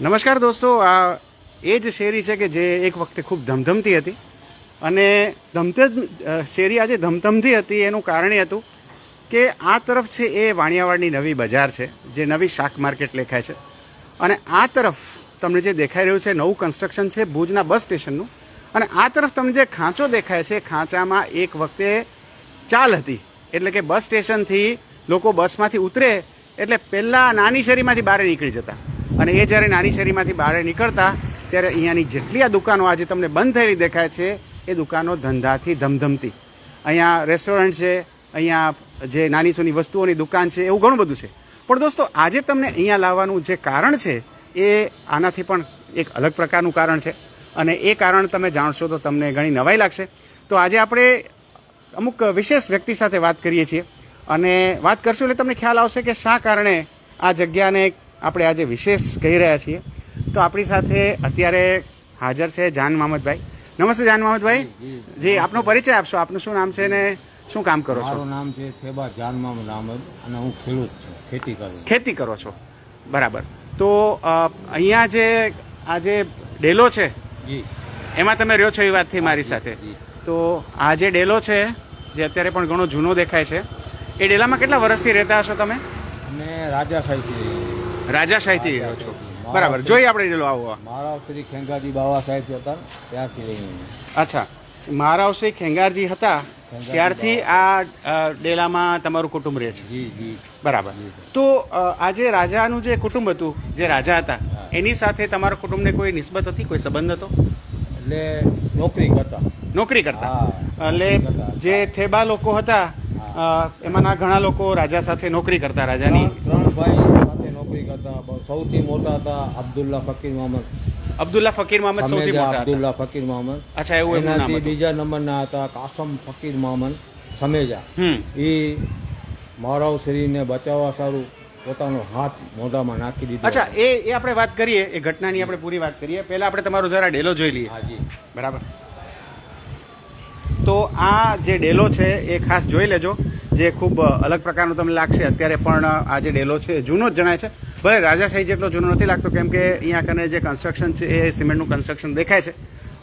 નમસ્કાર દોસ્તો, આ એ જ શેરી છે કે જે એક વખતે ખૂબ ધમધમતી હતી. અને ધમતે શેરી આજે ધમધમતી હતી એનું કારણ એ હતું કે આ તરફ છે એ વાણિયાવાડની નવી બજાર છે, જે નવી શાક માર્કેટ લેખાય છે. અને આ તરફ તમને જે દેખાઈ રહ્યું છે, નવું કન્સ્ટ્રક્શન છે ભુજના બસ સ્ટેશનનું. અને આ તરફ તમને જે ખાંચો દેખાય છે, ખાંચામાં એક વખતે ચાલ હતી. એટલે કે બસ સ્ટેશનથી લોકો બસમાંથી ઉતરે, એટલે પહેલાં નાની શેરીમાંથી બહાર નીકળી જતા. અને એ જ્યારે નાની શેરીમાંથી બહાર નીકળતા, ત્યારે અહીંયાની જેટલી આ દુકાનો આજે તમને બંધ થયેલી દેખાય છે, એ દુકાનો ધંધાથી ધમધમતી. અહીંયા રેસ્ટોરન્ટ છે, અહીંયા જે નાની સૂની વસ્તુઓની દુકાન છે, એવું ઘણું બધું છે. પણ દોસ્તો, આજે તમને અહીંયા લાવવાનું જે કારણ છે, એ આનાથી પણ એક અલગ પ્રકારનું કારણ છે. અને એ કારણ તમે જાણશો તો તમને ઘણી નવાઈ લાગશે. તો આજે આપણે અમુક વિશેષ વ્યક્તિ સાથે વાત કરીએ છીએ. અને વાત કરશું એટલે તમને ખ્યાલ આવશે કે શા કારણે આ જગ્યાને આપણે આજે વિશેષ કહી રહ્યા છીએ. તો આપણી સાથે અત્યારે હાજર છે જાન મામદભાઈ. નમસ્તે જાન મામદભાઈ. જી આપનો પરિચય આપશો. આપનું શું નામ છે ને શું કામ કરો છો? મારું નામ છે થેબા જાનમામ અહમદ અને હું ખેડૂત છું ખેતી કરું છું. ખેતી કરો છો. બરાબર. તો અહીંયા જે આ જે ડેલો છે જી. એમાં તમે રહ્યો છો એ વાતથી મારી સાથે. તો આ જે ડેલો છે જે અત્યારે પણ ઘણો જૂનો દેખાય છે એ ડેલામાં કેટલા વર્ષથી રહેતા હશો તમે? અમે રાજાશાહીથી રાજાશાહીથી રહ્યો છો. બરાબર જોઈએ આપણે ડેલો આવો. મારા શ્રી ખેંગારજી બાવા સાહેબ હતા ત્યાંથી ત્યારથી અચ્છા મહારાવ શ્રી ખેંગારજી હતા ત્યારથી આ ડેલામાં તમારું કુટુંબ રહે છે. જી જી. બરાબર. તો આજે રાજાનું જે કુટુંબ હતું જે રાજા હતા એની સાથે તમારા કુટુંબને કોઈ નિસ્બત હતી કોઈ સંબંધ હતો? એટલે નોકરી કરતા. નોકરી કરતા. એટલે જે થેબા લોકો હતા એમાંના ઘણા લોકો રાજા સાથે નોકરી કરતા રાજાની. ત્રણ ભાઈ નોકરી કરતા સૌથી મોટા હતા અબ્દુલ્લા ફકીર મોહમ્મદ. અબ્દુલ્લા ફકીર મોહમ્મદ સૌથી મોટા અબ્દુલ્લા ફકીર મોહમ્મદ. અચ્છા એવું એનાથી બીજા નંબરના હતા કાસમ ફકીર મોહમ્મદ સમેજા. એ મારાવ શ્રીને બચાવવા સારું પોતાનો હાથ મોઢામાં નાખી દીધો. અચ્છા એ એ આપણે વાત કરીએ એ ઘટનાની આપણે પૂરી વાત કરીએ. પહેલા આપણે તમારો જરા ડેલો જોઈ લઈએ. હાજી બરાબર. તો આ જે ડેલો છે એ ખાસ જોઈ લેજો. જે ખૂબ અલગ પ્રકારનો તમને લાગશે. અત્યારે પણ આ જે ડેલો છે જૂનો જ જણાય છે. ભલે રાજાશાહી જેટલો જૂનો નથી લાગતો કેમ કે અહીંયા કને જે કન્સ્ટ્રક્શન છે એ સિમેન્ટનું કન્સ્ટ્રક્શન દેખાય છે.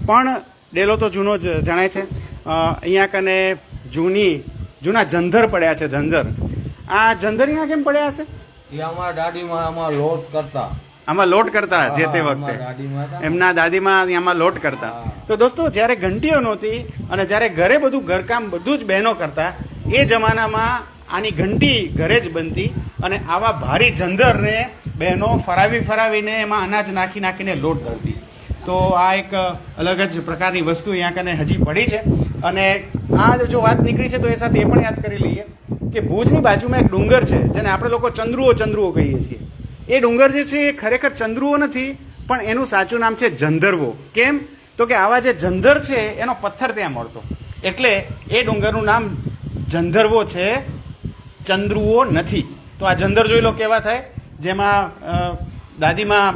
પણ ડેલો તો જૂનો જ જણાય છે. અહીંયા કને જૂની જૂના જંધર પડ્યા છે જંજર આ જંધર અહીંયા કેમ પડ્યા છે એ અમારા દાદીમાં આમાં લોટ કરતા. આમાં લોટ કરતા જે તે વખતે. એમના દાદીમાં આમાં લોટ કરતા. તો દોસ્તો જ્યારે ઘંટીઓ નહોતી અને જ્યારે ઘરે બધું ઘરકામ બધું જ બહેનો કરતા એ જમાનામાં આની ઘંટી ઘરે જ બનતી અને આવા ભારી જંદરને બહેનો ફરાવી ફરાવીને એમાં અનાજ નાખી નાખીને લોટ કરતી તો આ એક અલગ જ પ્રકારની વસ્તુ અહીંયા કને હજી પડી છે. અને આ જો વાત નીકળી છે તો એ સાથે એ પણ યાદ કરી લઈએ કે ભુજની બાજુમાં એક ડુંગર છે, જેને આપણે લોકો ચંદ્રુઓ ચંદ્રુઓ કહીએ છીએ. એ ડુંગર જે છે એ ખરેખર ચંદ્રુઓ નથી, પણ એનું સાચું નામ છે જંધરવો કેમ? તો કે આવા જે જંધર છે એનો પથ્થર ત્યાં મળતો. એટલે એ ડુંગરનું નામ જંધરવો છે ચંદ્રુઓ નથી. તો આ જંધર જોઈ લો કેવા થાય. જેમાં દાદીમાં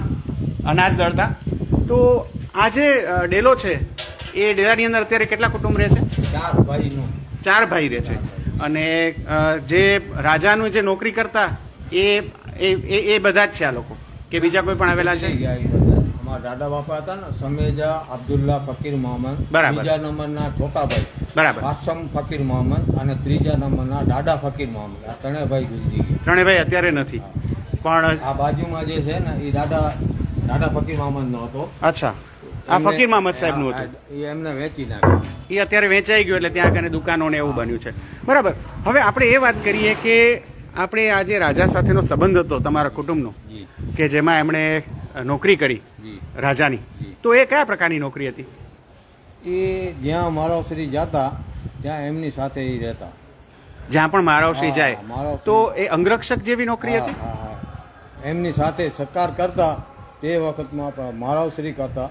અનાજ દળતા. તો આ જે ડેલો છે એ ડેલાની અંદર અત્યારે કેટલા કુટુંબ રહે છે? ચાર ભાઈનું. ચાર ભાઈ રહે છે. અને જે રાજાનું જે નોકરી કરતા એ એ એ- એ બધા જ છે આ લોકો. કે બીજા કોઈ પણ આવેલા છે? દાદા બાપા હતા ને સમેજા અબ્દુલ્લા ફકીર મોહમ્મદ. બીજા નંબરના છોટાભાઈ બરાબર. આસમ ફકીર મોહમ્મદ અને ત્રીજા નંબરના દાદા ફકીર મોહમ્મદ આ ત્રણેય ભાઈ ગુજરી ગયા. ત્રણેય ભાઈ અત્યારે નથી. પણ આ બાજુમાં જે છે ને એ દાદા દાદા ફકીર મોહમ્મદ નો હતો. અચ્છા. આ ફકીર મહમદ સાહેબનું નું હતું. એ એમને વેચી નાખ્યું. એ અત્યારે વેચાઈ ગયું એટલે ત્યાં આગળ દુકાનો ને એવું બન્યું છે. બરાબર. હવે આપણે એ વાત કરીએ કે આપણે આજે રાજા સાથેનો સંબંધ હતો તમારા કુટુંબનો કે જેમાં એમણે નોકરી કરી રાજાની. તો એ કયા પ્રકારની નોકરી હતી? એ જ્યાં મારો શ્રી જતા ત્યાં એમની સાથે એ રહેતા. જ્યાં પણ મારાવશ્રી હા, જાય. તો એ અંગરક્ષક જેવી નોકરી હતી. એમની સાથે સત્કાર કરતા તે વખતમાં મહારાવશ્રી કરતા.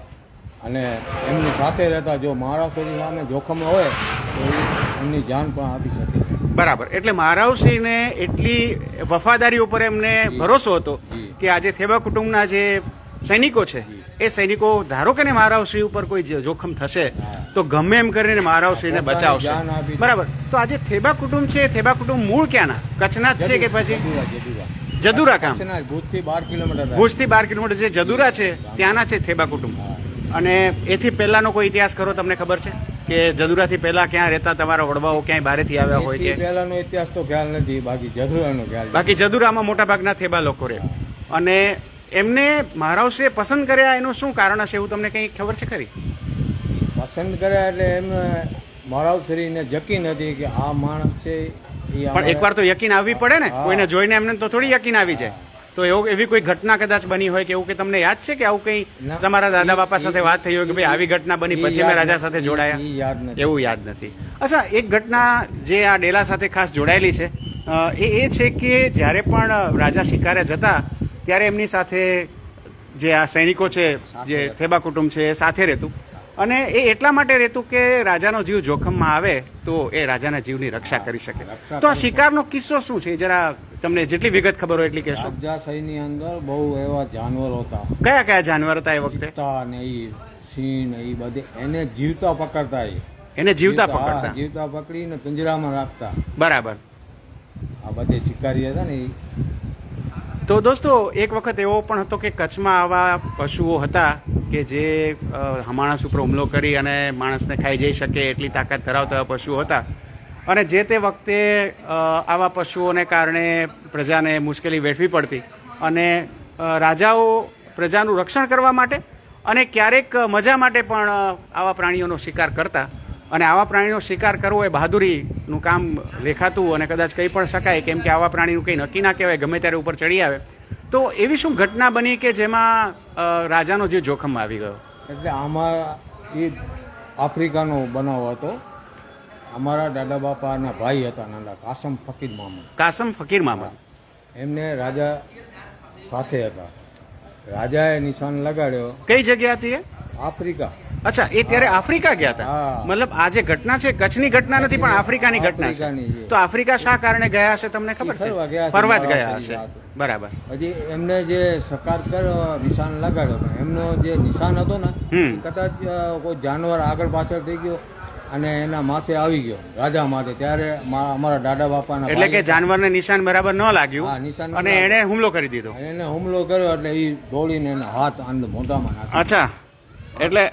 અને એમની સાથે રહેતા જો મહારાવશ્રી સામે જોખમ હોય તો એમની જાન પણ આપી શકે. બરાબર. એટલે મહારાવસિંહને એટલી વફાદારી ઉપર એમને ભરોસો હતો કે આજે થેબા કુટુંબના જે સૈનિકો છે એ સૈનિકો ધારો કે ને મહારાવશ્રી ઉપર કોઈ જોખમ થશે તો ગમે એમ કરીને મહારાવસિંહને બચાવશે. બરાબર. તો આજે થેબા કુટુંબ છે થેબા કુટુંબ મૂળ ક્યાંના? કચ્છના જ છે કે પછી? જદુરા, કામ. ભુજથી બાર કિલોમીટર ભુજથી બાર કિલોમીટર જે જદુરા છે ત્યાંના છે થેબા કુટુંબ. અને એથી પહેલાનો કોઈ ઇતિહાસ ખરો તમને ખબર છે? કે જદુરાથી પહેલા ક્યાં રહેતા તમારા વડવાઓ ક્યાંય બારેથી આવ્યા હોય છે કે પહેલાનો ઇતિહાસ તો ખ્યાલ નથી બાકી જદુરાનો ખ્યાલ બાકી જદુરામાં મોટા ભાગના થેબા લોકો રહે. અને એમને મહારાવશ્રીએ પસંદ કર્યા એનું શું કારણ હશે એવું તમને કંઈ ખબર છે ખરી? પસંદ કર્યા એટલે એમને મહારાવશ્રીને યકીન હતી કે આ માણસ છે પણ એકવાર તો યકીન આવવી પડે ને કોઈને જોઈને એમને તો થોડી યકીન આવી જાય. તો એવું એવી કોઈ ઘટના કદાચ બની હોય કે એવું કે તમને યાદ છે કે આવું કંઈ તમારા દાદા બાપા સાથે વાત થઈ હોય કે ભાઈ આવી ઘટના બની પછી મેં રાજા સાથે જોડાયા? એવું યાદ નથી. અચ્છા એક ઘટના જે આ ડેલા સાથે ખાસ જોડાયેલી છે એ એ છે કે જ્યારે પણ રાજા શિકારે જતા ત્યારે એમની સાથે જે આ સૈનિકો છે જે થેબા કુટુંબ છે એ સાથે રહેતું. અને એ એટલા માટે રહેતું કે રાજાનો જીવ જોખમમાં આવે તો એ રાજાના જીવની રક્ષા કરી શકે. તો આ શિકારનો કિસ્સો શું છે? જરા તમને જેટલી વિગત ખબર હોય એટલી કહેશો. રાજાશાહીની અંદર બહુ એવા જાનવરો હતા. કયા કયા જાનવર હતા એ વખતે? ને એ સિંહ એ બધે. એને જીવતા પકડતા એ. એને જીવતા પકડતા. જીવતા પકડીને પિંજરામાં રાખતા. બરાબર. આ બધે શિકારી હતા ને તો દોસ્તો, એક વખત એવો પણ હતો કે કચ્છમાં આવા પશુઓ હતા કે જે માણસ ઉપર હુમલો કરી અને માણસને ખાઈ જઈ શકે એટલી તાકાત ધરાવતા પશુઓ હતા. અને જે તે વખતે આવા પશુઓને કારણે પ્રજાને મુશ્કેલી વેઠવી પડતી. અને રાજાઓ પ્રજાનું રક્ષણ કરવા માટે અને ક્યારેક મજા માટે પણ આવા પ્રાણીઓનો શિકાર કરતા. અને આવા પ્રાણીનો શિકાર કરવો એ બહાદુરીનું કામ લેખાતું અને કદાચ કહી પણ શકાય કેમ કે આવા પ્રાણીનું કંઈ નક્કી ના કહેવાય ગમે ત્યારે ઉપર ચડી આવે. તો એવી શું ઘટના બની કે જેમાં રાજાનો જે જોખમ આવી ગયો? એટલે આમાં એ આફ્રિકાનો બનાવ હતો. અમારા દાદા બાપાના ભાઈ હતા નાના કાસમ ફકીર મામા કાસમ ફકીર મામા એમને રાજા સાથે હતા. રાજાએ નિશાન લગાડ્યો. કઈ જગ્યા હતી એ? આફ્રિકા. અચ્છા એ ત્યારે આફ્રિકા ગયા હતા? મતલબ આ જે ઘટના છે કચ્છની ઘટના નથી પણ આફ્રિકાની ઘટના છે. તો આફ્રિકા શા કારણે ગયા હશે તમને ખબર છે? ફરવા જ ગયા હશે. બરાબર. હજી એમને જે સકાર કર્યો નિશાન લગાડ્યો એમનો જે નિશાન હતો ને કદાચ કોઈ જાનવર આગળ પાછળ થઈ ગયો અને એના માથે આવી ગયો રાજા માથે. ત્યારે અમારા દાદા બાપાના એટલે કે જાનવર જાનવરને નિશાન બરાબર ન હા, લાગ્યું નિશાન અને. એણે હુમલો કરી દીધો. એને હુમલો કર્યો એટલે એ દોડીને એના હાથ અંદર મોઢામાં અચ્છા. એટલે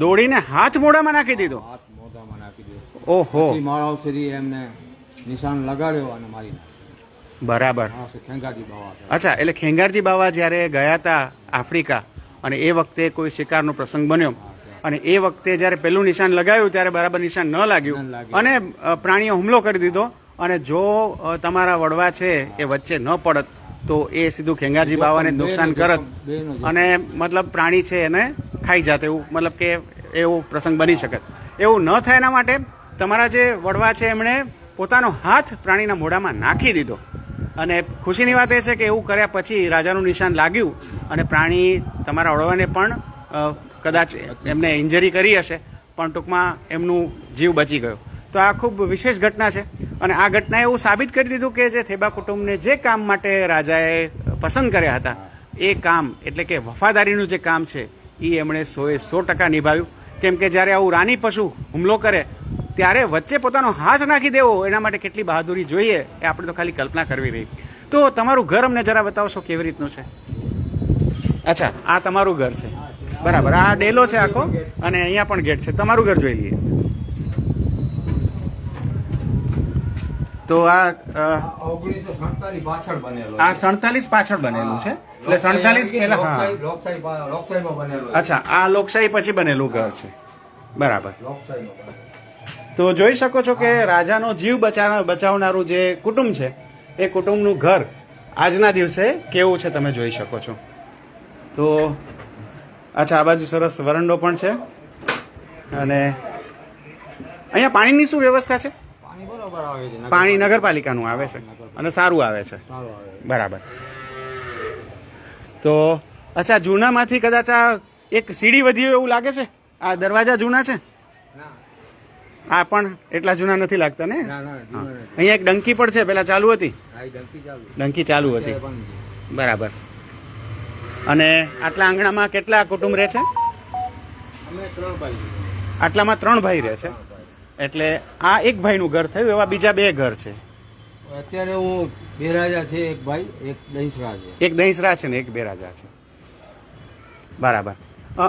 દોડીને હાથ મોઢામાં નાખી દીધો. હાથ મોઢામાં નાખી દીધો. ઓહો. મારા શ્રી એમને નિશાન લગાડ્યો અને મારી બરાબર. અચ્છા એટલે ખેંગારજી બાવા જ્યારે ગયા હતા આફ્રિકા અને એ વખતે કોઈ શિકારનો પ્રસંગ બન્યો. અને એ વખતે જ્યારે પહેલું નિશાન લગાવ્યું ત્યારે બરાબર નિશાન ન લાગ્યું. અને પ્રાણીએ પ્રાણીઓ હુમલો કરી દીધો. અને જો તમારા વડવા છે એ વચ્ચે ન પડત તો એ સીધું ખેંગારજી બાવાને નુકસાન કરત. અને મતલબ પ્રાણી છે એને ખાઈ જાત એવું, મતલબ કે એવો પ્રસંગ બની શકે. એવું ન થાય એના માટે તમારા જે વડવા છે એમણે પોતાનો હાથ પ્રાણીના મોઢામાં નાખી દીધો. અને ખુશીની વાત એ છે કે એવું કર્યા પછી રાજાનું નિશાન લાગ્યું અને પ્રાણી તમારા વડવાને પણ કદાચ એમને ઇન્જરી કરી હશે, પણ ટૂંકમાં એમનું જીવ બચી ગયો. તો આ ખૂબ વિશેષ ઘટના છે. અને આ ઘટનાએ એવું સાબિત કરી દીધું કે જે થેબા કુટુંબને જે કામ માટે રાજાએ પસંદ કર્યા હતા, એ કામ એટલે કે વફાદારીનું જે કામ છે એ એમણે સોએ સો ટકા નિભાવ્યું. કેમ કે જ્યારે આવું રાની પશુ હુમલો કરે ત્યારે વચ્ચે પોતાનો હાથ નાખી દેવો એના માટે કેટલી બહાદુરી જોઈએ એ આપણે તો ખાલી કલ્પના કરવી રહી. તો તમારું ઘર અમને જરા બતાવશો કેવી રીતનું છે? અચ્છા. આ તમારું ઘર છે. બરાબર. આ ડેલો છે આખો અને અહીંયા પણ ગેટ છે. તમારું ઘર જોઈ લઈએ. તો આ આ સડતાલીસ પાછળ બનેલો આ સડતાલીસ પાછળ બનેલું છે? એટલે સડતાલીસ પહેલા હા. અચ્છા આ લોકશાહી પછી બનેલું ઘર છે. બરાબર. તો જોઈ શકો છો કે રાજાનો જીવ બચાવ બચાવનારું જે કુટુંબ છે એ કુટુંબનું ઘર આજના દિવસે કેવું છે તમે જોઈ શકો છો. તો અચ્છા આ બાજુ સરસ વરંડો પણ છે. અને અહીંયા પાણીની શું વ્યવસ્થા છે? બરોબર આવે છે પાણી નગરપાલિકાનું આવે છે. અને સારું આવે છે. સારું આવે છે. બરાબર. તો અચ્છા જૂનામાંથી કદાચ આ એક સીડી વધી હોય એવું લાગે છે? આ દરવાજા જૂના છે? ના. આ પણ એટલા જૂના નથી લાગતા ને? ના ના હા. નથી. અહીંયા એક ડંકી પણ છે પેલા ચાલુ હતી? આ ડંકી ચાલુ ડંકી ચાલુ હતી. છે. બરાબર. અને આટલા આંગણામાં કેટલા કુટુંબ રહે છે? અમે ત્રણ ભાઈ. છીએ. આટલામાં ત્રણ ભાઈ રહે છે. એટલે આ એક ભાઈનું ઘર થયું એવા બીજા બે ઘર છે. અત્યારે હું બેરાજા છે એક ભાઈ એક દહીસરા છે. એક દહીસરા છે ને એક બેરાજા છે. બરાબર.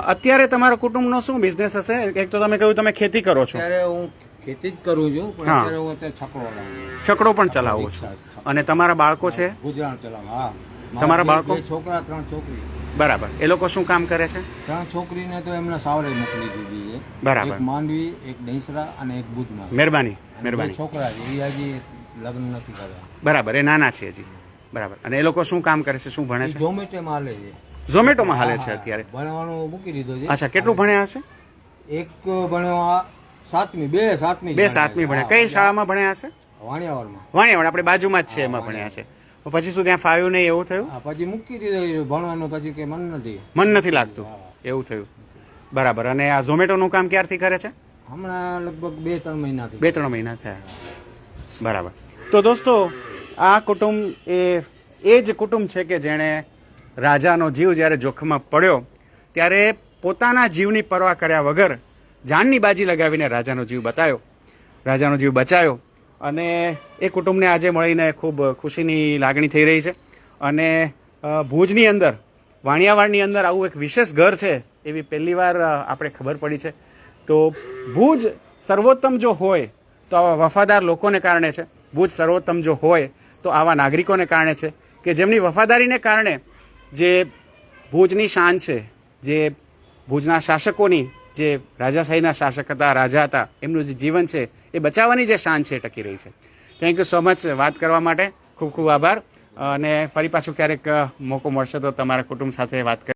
અત્યારે તમારા કુટુંબનો શું બિઝનેસ હશે? એક તો તમે કહ્યું તમે ખેતી કરો છો. અત્યારે હું ખેતી જ કરું છું પણ અત્યારે હું અત્યારે છકડો છકડો પણ ચલાવું છું. અને તમારા બાળકો છે? ગુજરાન ચલાવ હા. તમારા બાળકો? છોકરા ત્રણ છોકરી. બરાબર. એ લોકો શું કામ કરે છે? ત્રણ છોકરીને તો એમને સાવરે મોકલી દીધી છે. બરાબર. એક માંડવી એક દહીસરા અને એક બુધમાં મહેરબાની મહેરબાની. છોકરા છે. એ હજી લગ્ન નથી કર્યા. બરાબર. એ નાના છે હજી. બરાબર. અને એ લોકો શું કામ કરે છે? શું ભણે છે? ઝોમેટોમાં હાલે છે. ઝોમેટોમાં હાલે છે અત્યારે? ભણવાનું મૂકી દીધો છે. અચ્છા કેટલું ભણ્યા હશે? એક ભણ્યો સાતમી બે સાતમી બે સાતમી ભણ્યા. કઈ શાળામાં ભણ્યા હશે? વાણિયાવાડમાં. વાણિયાવાડ આપણે બાજુમાં જ છે એમાં ભણ્યા છે. પછી શું ત્યાં ફાવ્યું નહીં એવું થયું? પછી મૂકી દીધો ભણવાનું પછી કે મન નથી. મન નથી લાગતું. એવું થયું. બરાબર. અને આ ઝોમેટોનું કામ ક્યારથી કરે છે? હમણાં લગભગ બે ત્રણ મહિનાથી. બે ત્રણ મહિના થયા. બરાબર. તો દોસ્તો આ કુટુંબ એ એ જ કુટુંબ છે કે જેણે રાજાનો જીવ જ્યારે જોખમમાં પડ્યો ત્યારે પોતાના જીવની પરવા કર્યા વગર જાનની બાજી લગાવીને રાજાનો જીવ બતાવ્યો રાજાનો જીવ બચાવ્યો અને એ કુટુંબને આજે મળીને ખૂબ ખુશીની લાગણી થઈ રહી છે. અને ભુજની અંદર, વાણિયાવાડની અંદર આવું એક વિશેષ ઘર છે એવી પહેલીવાર આપણે ખબર પડી છે. તો ભુજ સર્વોત્તમ જો હોય, તો આવા વફાદાર લોકોને કારણે છે. ભુજ સર્વોત્તમ જો હોય, તો આવા નાગરિકોને કારણે છે કે જેમની વફાદારીને કારણે જે ભુજની શાન છે, જે ભુજના શાસકોની જે રાજાશાહીના શાસક હતા, રાજા હતા, એમનું જે જીવન છે, એ બચાવવાની જે શાન છે ટકી રહી છે. થેન્ક યુ સો મચ વાત કરવા માટે. ખૂબ ખૂબ આભાર. અને ફરી પાછું ક્યારેક મોકો મળશે તો તમારા કુટુંબ સાથે વાત કરી